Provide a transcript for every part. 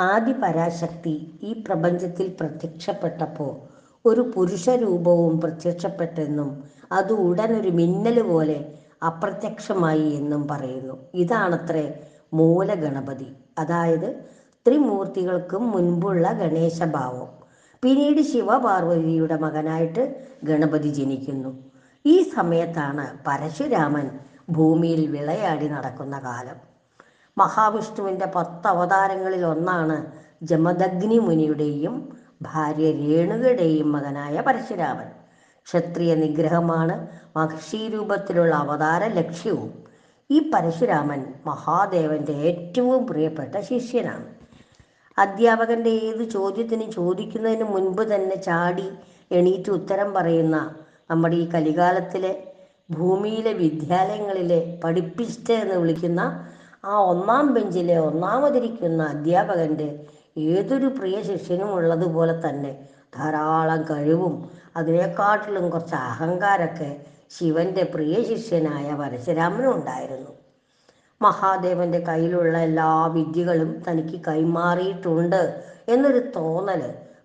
ആദി പരാശക്തി ഈ പ്രപഞ്ചത്തിൽ പ്രത്യക്ഷപ്പെട്ടപ്പോൾ ഒരു പുരുഷ രൂപവും പ്രത്യക്ഷപ്പെട്ടെന്നും അത് ഉടൻ ഒരു മിന്നൽ പോലെ അപ്രത്യക്ഷമായി എന്നും പറയുന്നു. ഇതാണത്രേ മൂലഗണപതി. അതായത് ത്രിമൂർത്തികൾക്കും മുൻപുള്ള ഗണേശഭാവം. പിന്നീട് ശിവപാർവതിയുടെ മകനായിട്ട് ഗണപതി ജനിക്കുന്നു. ഈ സമയത്താണ് പരശുരാമൻ ഭൂമിയിൽ വിളയാടി നടക്കുന്ന കാലം. മഹാവിഷ്ണുവിന്റെ പത്ത് അവതാരങ്ങളിൽ ഒന്നാണ് ജമദഗ്നി മുനിയുടെയും ഭാര്യ രേണുകയുടെയും മകനായ പരശുരാമൻ. ക്ഷത്രിയ നിഗ്രഹമാണ് മഹർഷി രൂപത്തിലുള്ള അവതാര ലക്ഷ്യവും. ഈ പരശുരാമൻ മഹാദേവന്റെ ഏറ്റവും പ്രിയപ്പെട്ട ശിഷ്യനാണ്. അധ്യാപകന്റെ ഏത് ചോദ്യത്തിന് ചോദിക്കുന്നതിന് മുൻപ് തന്നെ ചാടി എണീറ്റ് ഉത്തരം പറയുന്ന നമ്മുടെ ഈ കലികാലത്തിലെ ഭൂമിയിലെ വിദ്യാലയങ്ങളിലെ പഠിപ്പിസ്റ്റ് എന്ന് വിളിക്കുന്ന ആ ഒന്നാം ബെഞ്ചിലെ ഒന്നാമതിരിക്കുന്ന അധ്യാപകന്റെ ഏതൊരു പ്രിയ ശിഷ്യനും ഉള്ളതുപോലെ തന്നെ ധാരാളം കഴിവും അതിനെക്കാട്ടിലും കുറച്ച് അഹങ്കാരമൊക്കെ ശിവന്റെ പ്രിയ ശിഷ്യനായ പരശുരാമനും ഉണ്ടായിരുന്നു. മഹാദേവന്റെ കയ്യിലുള്ള എല്ലാ വിദ്യകളും തനിക്ക് കൈമാറിയിട്ടുണ്ട് എന്നൊരു തോന്നൽ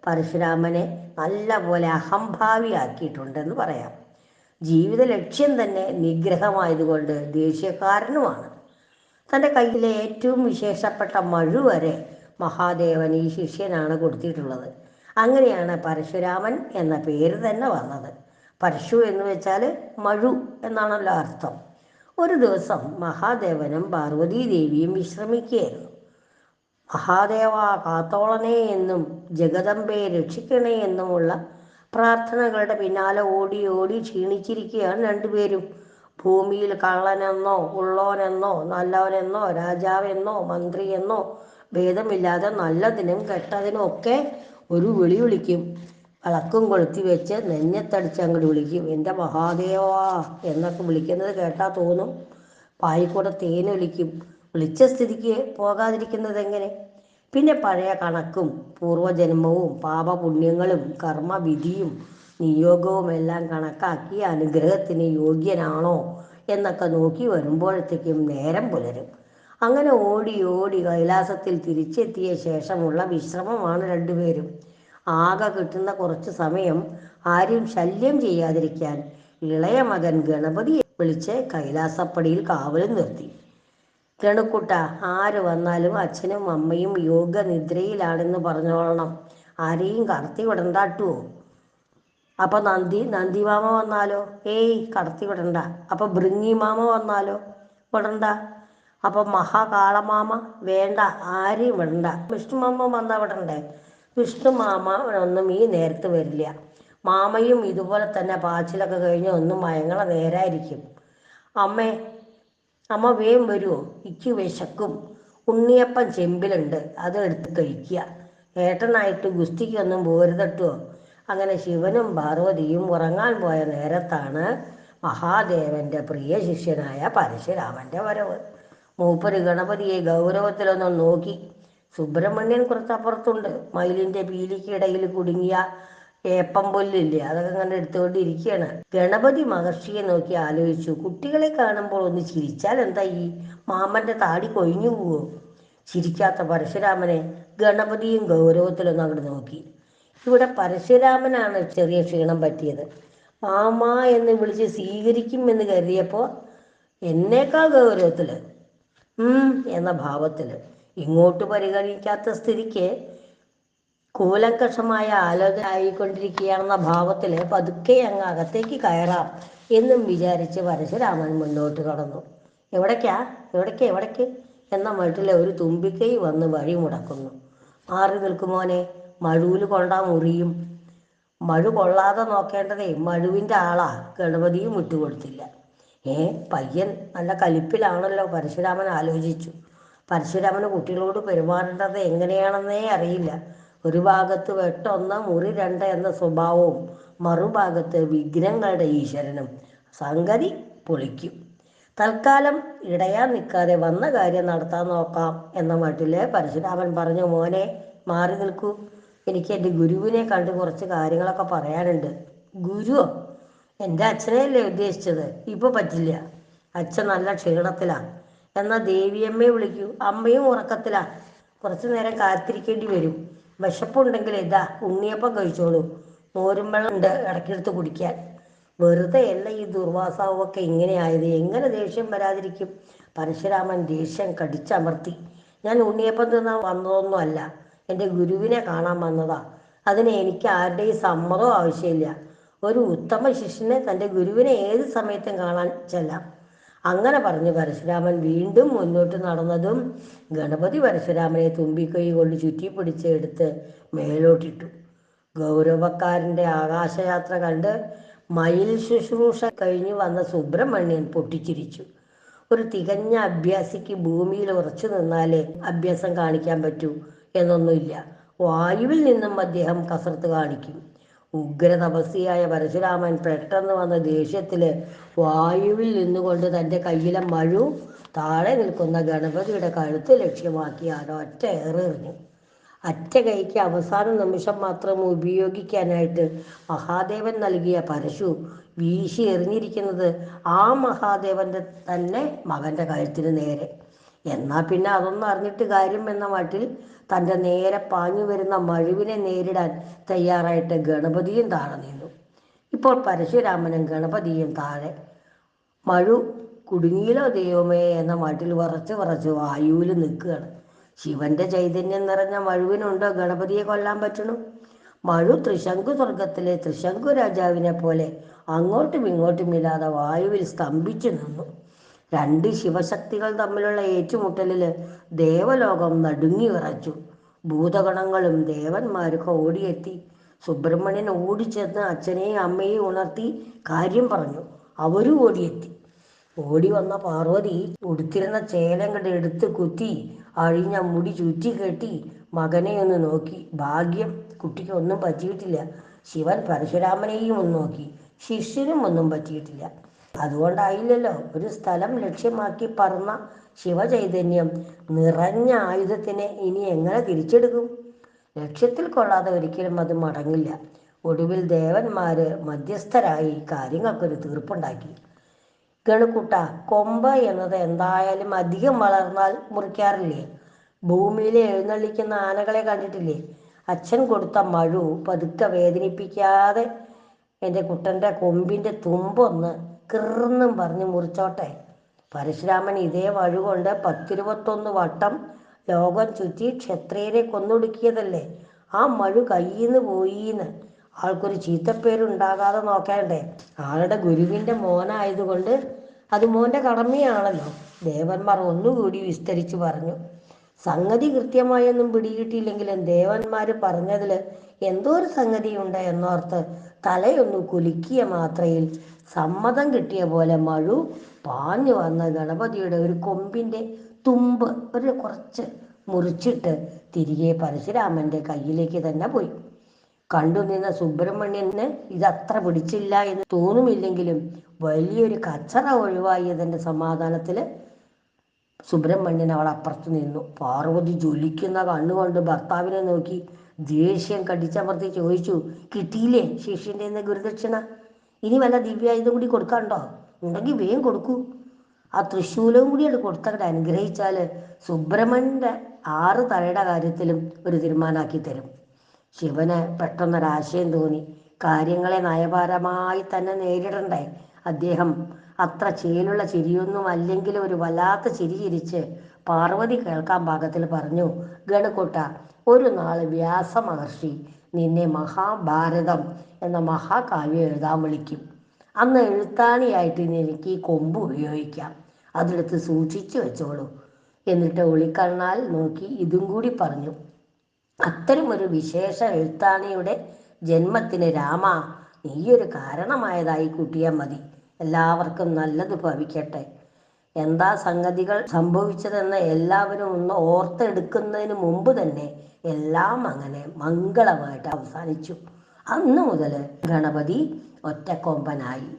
പരശുരാമനെ നല്ലപോലെ അഹംഭാവിയാക്കിയിട്ടുണ്ടെന്ന് പറയാം. ജീവിത ലക്ഷ്യം തന്നെ നിഗ്രഹമായതുകൊണ്ട് ദേഷ്യക്കാരനുമാണ്. തന്റെ കയ്യിലെ ഏറ്റവും വിശേഷപ്പെട്ട മഴു വരെ മഹാദേവൻ ഈ ശിഷ്യനാണ് കൊടുത്തിട്ടുള്ളത്. അങ്ങനെയാണ് പരശുരാമൻ എന്ന പേര് തന്നെ വന്നത്. പരശു എന്ന് വെച്ചാൽ മഴു എന്നാണല്ലോ അർത്ഥം. ഒരു ദിവസം മഹാദേവനും പാർവതീ ദേവിയും വിശ്രമിക്കുകയായിരുന്നു. മഹാദേവ കാത്തോളനെ എന്നും ജഗദമ്പയെ രക്ഷിക്കണേ എന്നുമുള്ള പ്രാർത്ഥനകളുടെ പിന്നാലെ ഓടി ഓടി ക്ഷീണിച്ചിരിക്കുകയാണ് രണ്ടുപേരും. ഭൂമിയിൽ കള്ളനെന്നോ ഉള്ളോനെന്നോ നല്ലവനെന്നോ രാജാവെന്നോ മന്ത്രിയെന്നോ ഭേദമില്ലാതെ നല്ലതിനും കെട്ടതിനും ഒക്കെ ഒരു വിളി വിളിക്കും. വിളക്കും കൊളുത്തി വെച്ച് നെഞ്ഞത്തടിച്ച് അങ്ങോട്ട് വിളിക്കും. എന്റെ മഹാദേവാ എന്നൊക്കെ വിളിക്കുന്നത് കേട്ടാൽ തോന്നും. പായിക്കൂടെ തേൻ വിളിക്കും. വിളിച്ച സ്ഥിതിക്ക് പോകാതിരിക്കുന്നത് എങ്ങനെ? പിന്നെ പഴയ കണക്കും പൂർവജന്മവും പാപപുണ്യങ്ങളും കർമ്മവിധിയും നിയോഗവും എല്ലാം കണക്കാക്കി അനുഗ്രഹത്തിന് യോഗ്യനാണോ എന്നൊക്കെ നോക്കി വരുമ്പോഴത്തേക്കും നേരം പുലരും. അങ്ങനെ ഓടി ഓടി കൈലാസത്തിൽ തിരിച്ചെത്തിയ ശേഷമുള്ള വിശ്രമമാണ് രണ്ടുപേരും. ആകെ കിട്ടുന്ന കുറച്ച് സമയം ആരും ശല്യം ചെയ്യാതിരിക്കാൻ ഇളയ മകൻ ഗണപതി വിളിച്ച് കൈലാസപ്പടിയിൽ കാവലും നിർത്തി. ഗണുക്കുട്ട ആര് വന്നാലും അച്ഛനും അമ്മയും യോഗനിദ്രയിലാണെന്ന് പറഞ്ഞോളണം. ആരെയും കടത്തി വിടണ്ടാട്ടുവോ? അപ്പൊ നന്ദി നന്ദി മാമ വന്നാലോ? ഏയ് കടത്തി വിടണ്ട. അപ്പൊ ഭൃങ്ങി മാമ വന്നാലോ? വിടണ്ട. അപ്പൊ മഹാകാളമാമ വേണ്ട ആരെയും വിടണ്ട. വിഷ്ണു മാമ വന്നാ വിടണ്ടേ? വിഷ്ണു മാമ ഒന്നും ഈ നേരത്ത് വരില്ല. മാമയും ഇതുപോലെ തന്നെ പാച്ചിലൊക്കെ കഴിഞ്ഞ് ഒന്നും മയങ്ങള നേരായിരിക്കും. അമ്മേ അമ്മ വേം വരുമോ ഇക്ക് വിശക്കും. ഉണ്ണിയപ്പം ചെമ്പിലുണ്ട്. അത് എടുത്ത് കഴിക്കുക ഏട്ടനായിട്ട് ഗുസ്തിക്കൊന്നും പോരുതട്ടോ. അങ്ങനെ ശിവനും പാർവതിയും ഉറങ്ങാൻ പോയ നേരത്താണ് മഹാദേവന്റെ പ്രിയ ശിഷ്യനായ പരശുരാമന്റെ വരവ്. മൂപ്പര് ഗണപതിയെ ഗൗരവത്തിലൊന്നും നോക്കി. സുബ്രഹ്മണ്യൻ കുറച്ചപ്പുറത്തുണ്ട്. മയിലിന്റെ പീലിക്കിടയിൽ കുടുങ്ങിയ ഏപ്പം പുല്ലില്ലേ? അതൊക്കെ കണ്ട് എടുത്തുകൊണ്ടിരിക്കുകയാണ്. ഗണപതി മഹർഷിയെ നോക്കി ആലോചിച്ചു. കുട്ടികളെ കാണുമ്പോൾ ഒന്ന് ചിരിച്ചാൽ എന്താ ഈ മാമന്റെ താടി കൊഴിഞ്ഞു പോവോ? ചിരിക്കാത്ത പരശുരാമനെ ഗണപതിയും ഗൗരവത്തിലൊന്നും അങ്ങോട്ട് നോക്കി. ഇവിടെ പരശുരാമനാണ് ചെറിയ ക്ഷീണം പറ്റിയത്. മാമ എന്ന് വിളിച്ച് സ്വീകരിക്കും എന്ന് കരുതിയപ്പോൾ എന്നേക്കാൾ ഗൗരവത്തിൽ ഉം എന്ന ഭാവത്തിൽ. ഇങ്ങോട്ട് പരിഗണിക്കാത്ത സ്ഥിതിക്ക് കൂലങ്കഷമായ ആലോചന ആയിക്കൊണ്ടിരിക്കുകയാണെന്ന ഭാവത്തിൽ പതുക്കെ അങ്ങ് അകത്തേക്ക് കയറാം എന്നും വിചാരിച്ച് പരശുരാമൻ മുന്നോട്ട് കടന്നു. എവിടേക്കാ? എവിടേക്ക്? എവിടേക്ക്? എന്ന മട്ടിലെ ഒരു തുമ്പിക്കൈ വന്ന് വഴി മുടക്കുന്നു. മാറി നിൽക്കുമോനെ? മഴുവിൽ കൊണ്ടാ മുറിയും. മഴു കൊള്ളാതെ നോക്കേണ്ടതേ മഴുവിന്റെ ആളാ. ഗണപതിയും വിട്ടുകൊടുത്തില്ല. ഏ പയ്യൻ നല്ല കലിപ്പിലാണല്ലോ. പരശുരാമൻ ആലോചിച്ചു. പരശുരാമന് കുട്ടികളോട് പെരുമാറേണ്ടത് എങ്ങനെയാണെന്നേ അറിയില്ല. ഒരു ഭാഗത്ത് വെട്ടൊന്ന് മുറി രണ്ട് എന്ന സ്വഭാവവും മറുഭാഗത്ത് വിഘ്നങ്ങളുടെ ഈശ്വരനും. സംഗതി പൊളിക്കും. തൽക്കാലം ഇടയാൻ നിൽക്കാതെ വന്ന കാര്യം നടത്താൻ നോക്കാം എന്ന മട്ടിൽ പരശുരാമൻ പറഞ്ഞു മോനെ മാറി നിൽക്കൂ. എനിക്ക് എന്റെ ഗുരുവിനെ കണ്ട് കുറച്ച് കാര്യങ്ങളൊക്കെ പറയാനുണ്ട്. ഗുരുവോ എന്റെ അച്ഛനെയല്ലേ ഉദ്ദേശിച്ചത്? ഇപ്പൊ പറ്റില്ല. അച്ഛൻ നല്ല ക്ഷീണത്തിലാ. എന്നാ ദേവിയമ്മയെ വിളിക്കൂ. അമ്മയും ഉറക്കത്തിലാ. കുറച്ചു നേരം കാത്തിരിക്കേണ്ടി വരും. വിശപ്പുണ്ടെങ്കിൽ ഇതാ ഉണ്ണിയപ്പം കഴിച്ചോളൂ. മോരും വെള്ളം ഉണ്ട് ഇടയ്ക്കെടുത്ത് കുടിക്കാൻ. വെറുതെ അല്ല ഈ ദുർവാസാവൊക്കെ ഇങ്ങനെയായത്. എങ്ങനെ ദേഷ്യം വരാതിരിക്കും? പരശുരാമൻ ദേഷ്യം കടിച്ചമർത്തി. ഞാൻ ഉണ്ണിയപ്പം തിന്നാൻ വന്നതൊന്നും അല്ല. എന്റെ ഗുരുവിനെ കാണാൻ വന്നതാ. അതിന് എനിക്ക് ആരുടെയും സമ്മതവും ആവശ്യമില്ല. ഒരു ഉത്തമ ശിഷ്യനെ തന്റെ ഗുരുവിനെ ഏത് സമയത്തും കാണാൻ ചെല്ലാം. അങ്ങനെ പറഞ്ഞു പരശുരാമൻ വീണ്ടും മുന്നോട്ട് നടന്നതും ഗണപതി പരശുരാമനെ തുമ്പിക്കൈ കൊണ്ട് ചുറ്റിപ്പിടിച്ച് എടുത്ത് മേലോട്ടിട്ടു. ഗൗരവക്കാരന്റെ ആകാശയാത്ര കണ്ട് മയിൽ ശുശ്രൂഷ കഴിഞ്ഞു വന്ന സുബ്രഹ്മണ്യൻ പൊട്ടിച്ചിരിച്ചു. ഒരു തികഞ്ഞ അഭ്യാസിക്ക് ഭൂമിയിൽ ഉറച്ചു നിന്നാലേ അഭ്യാസം കാണിക്കാൻ പറ്റൂ. എന്നൊന്നുമില്ല. വായുവിൽ നിന്നും അദ്ദേഹം കസർത്ത് കാണിക്കും. ഉഗ്ര തപസ്വിയായ പരശുരാമൻ പെട്ടെന്ന് വന്ന ദേഷ്യത്തിൽ വായുവിൽ നിന്നുകൊണ്ട് തന്റെ കയ്യിലെ മഴു താഴെ നിൽക്കുന്ന ഗണപതിയുടെ കഴുത്ത് ലക്ഷ്യമാക്കി ഒറ്റ ഏറെറിഞ്ഞു അറ്റ കൈക്ക് അവസാന നിമിഷം മാത്രം ഉപയോഗിക്കാനായിട്ട് മഹാദേവൻ നൽകിയ പരശു വീശി എറിഞ്ഞിരിക്കുന്നത് ആ മഹാദേവന്റെ തന്നെ മകന്റെ കഴുത്തിന് നേരെ. എന്നാൽ പിന്നെ അതൊന്നും അറിഞ്ഞിട്ട് കാര്യം എന്ന മട്ടിൽ തന്റെ നേരെ പാഞ്ഞു വരുന്ന മഴുവിനെ നേരിടാൻ തയ്യാറായിട്ട് ഗണപതിയും താഴെ നിന്നു ഇപ്പോൾ പരശുരാമനും ഗണപതിയും താഴെ. മഴു കുടുങ്ങിയിലോ ദൈവമേ എന്ന മട്ടിൽ വിറച്ച് വിറച്ച് വായുവിൽ നിൽക്കുകയാണ്. ശിവന്റെ ചൈതന്യം നിറഞ്ഞ മഴുവിനുണ്ടോ ഗണപതിയെ കൊല്ലാൻ പറ്റണു? മഴു ത്രിശങ്കു സ്വർഗത്തിലെ ത്രിശങ്കു രാജാവിനെ പോലെ അങ്ങോട്ടും ഇങ്ങോട്ടും ഇല്ലാതെ വായുവിൽ സ്തംഭിച്ചു നിന്നു. രണ്ട് ശിവശക്തികൾ തമ്മിലുള്ള ഏറ്റുമുട്ടലിൽ ദേവലോകം നടുങ്ങി വിറച്ചു. ഭൂതഗണങ്ങളും ദേവന്മാരൊക്കെ ഓടിയെത്തി. സുബ്രഹ്മണ്യൻ ഓടിച്ചെന്ന് അച്ഛനെയും അമ്മയെയും ഉണർത്തി കാര്യം പറഞ്ഞു. അവരും ഓടിയെത്തി. ഓടി വന്ന പാർവതി ഉടുത്തിരുന്ന ചേലം കണ്ട് എടുത്ത് കുത്തി അഴിഞ്ഞ മുടി ചുറ്റി കെട്ടി മകനെ ഒന്ന് നോക്കി. ഭാഗ്യം കുട്ടിക്ക് ഒന്നും പറ്റിയിട്ടില്ല. ശിവൻ പരശുരാമനെയും ഒന്ന് നോക്കി. ശിഷ്യനും ഒന്നും പറ്റിയിട്ടില്ല. അതുകൊണ്ടായില്ലല്ലോ. ഒരു സ്ഥലം ലക്ഷ്യമാക്കി പറന്ന ശിവചൈതന്യം നിറഞ്ഞ ആയുധത്തിനെ ഇനി എങ്ങനെ തിരിച്ചെടുക്കും? ലക്ഷ്യത്തിൽ കൊള്ളാതെ ഒരിക്കലും അത് മടങ്ങില്ല. ഒടുവിൽ ദേവന്മാര് മധ്യസ്ഥരായി കാര്യങ്ങൾക്കൊരു തീർപ്പുണ്ടാക്കി. ഗണുക്കുട്ട കൊമ്പ എന്നത് എന്തായാലും അധികം വളർന്നാൽ മുറിക്കാറില്ലേ? ഭൂമിയിലെ എഴുന്നള്ളിക്കുന്ന ആനകളെ കണ്ടിട്ടില്ലേ? അച്ഛൻ കൊടുത്ത മഴു പതുക്കെ വേദനിപ്പിക്കാതെ എന്റെ കുട്ടന്റെ കൊമ്പിന്റെ തുമ്പൊന്ന് കിർന്നും പറഞ്ഞ് മുറിച്ചോട്ടെ. പരശുരാമൻ ഇതേ വഴുകൊണ്ട് പത്തിരുപത്തൊന്ന് വട്ടം ലോകം ചുറ്റി ക്ഷത്രിയരെ കൊന്നൊടുക്കിയതല്ലേ? ആ മഴു കയ്യിന്ന് പോയിന്ന്. ആൾക്കൊരു ചീത്തപ്പേരുണ്ടാകാതെ നോക്കേണ്ടേ. ആളുടെ ഗുരുവിന്റെ മോനായതുകൊണ്ട് അത് മോന്റെ കടമയാണല്ലോ. ദേവന്മാർ ഒന്നുകൂടി വിസ്തരിച്ചു പറഞ്ഞു. സംഗതി കൃത്യമായൊന്നും പിടികിട്ടിയില്ലെങ്കിലും ദേവന്മാർ പറഞ്ഞതിൽ എന്തോ ഒരു സംഗതിയുണ്ട് എന്നോർത്ത് തലയൊന്നു കുലുക്കിയ മാത്രയിൽ സമ്മതം കിട്ടിയ പോലെ മഴു പാഞ്ഞു വന്ന ഗണപതിയുടെ ഒരു കൊമ്പിന്റെ തുമ്പ് ഒരു കുറച്ച് മുറിച്ചിട്ട് തിരികെ പരശുരാമന്റെ കയ്യിലേക്ക് തന്നെ പോയി. കണ്ടു നിന്ന സുബ്രഹ്മണ്യന് ഇതത്ര പിടിച്ചില്ല എന്ന് തോന്നുമില്ലെങ്കിലും വലിയൊരു കച്ചറ ഒഴിവായതിന്റെ സമാധാനത്തിൽ സുബ്രഹ്മണ്യൻ അവൾ അപ്പുറത്ത് നിന്നു. പാർവതി ജ്വലിക്കുന്ന കണ്ണുകൊണ്ട് ഭർത്താവിനെ നോക്കി ദേഷ്യം കടിച്ചമർത്തി ചോദിച്ചു കിട്ടിയില്ലേ ശിഷ്യന്റെ ഗുരുദക്ഷിണ? ഇനി വല്ല ദിവ്യായുധം കൂടി കൊടുക്കാണ്ടോ ഉണ്ടെങ്കിൽ വേഗം കൊടുക്കൂ. ആ തൃശൂലവും കൂടി അത് കൊടുത്തങ്ങോട്ട് അനുഗ്രഹിച്ചാൽ സുബ്രഹ്മണ്യന്റെ ആറ് തലയുടെ കാര്യത്തിലും ഒരു തീരുമാനമാക്കി തരും. ശിവന് പെട്ടെന്നൊരാശയം തോന്നി. കാര്യങ്ങളെ നയപരമായി തന്നെ നേരിടണ്ടേ? അദ്ദേഹം അത്ര ചേലുള്ള ചിരിയൊന്നും അല്ലെങ്കിൽ ഒരു വല്ലാത്ത ചിരി ചിരിച്ച് പാർവതി കേൾക്കാൻ പാകത്തിൽ പറഞ്ഞു ഗണുക്കൊട്ട ഒരു നാൾ വ്യാസ മഹർഷി നിന്നെ മഹാഭാരതം എന്ന മഹാകാവ്യം എഴുതാൻ വിളിക്കും. അന്ന് എഴുത്താണിയായിട്ട് എനിക്ക് ഈ കൊമ്പ് ഉപയോഗിക്കാം. അതെടുത്ത് സൂക്ഷിച്ചു വെച്ചോളൂ. എന്നിട്ട് ഒളിക്കണ്ണാൽ നോക്കി ഇതും കൂടി പറഞ്ഞു. അത്തരം ഒരു വിശേഷ എഴുത്താണിയുടെ ജന്മത്തിന് രാമ നീയൊരു കാരണമായതായി കൂട്ടിയാൽ മതി. എല്ലാവർക്കും നല്ലത് ഭവിക്കട്ടെ. എന്താ സംഗതികൾ സംഭവിച്ചതെന്ന് എല്ലാവരും ഒന്ന് ഓർത്തെടുക്കുന്നതിന് മുമ്പ് തന്നെ എല്ലാം അങ്ങനെ മംഗളമായിട്ട് അവസാനിച്ചു. അന്നു മുതൽ ഗണപതി ഒറ്റക്കൊമ്പനായി.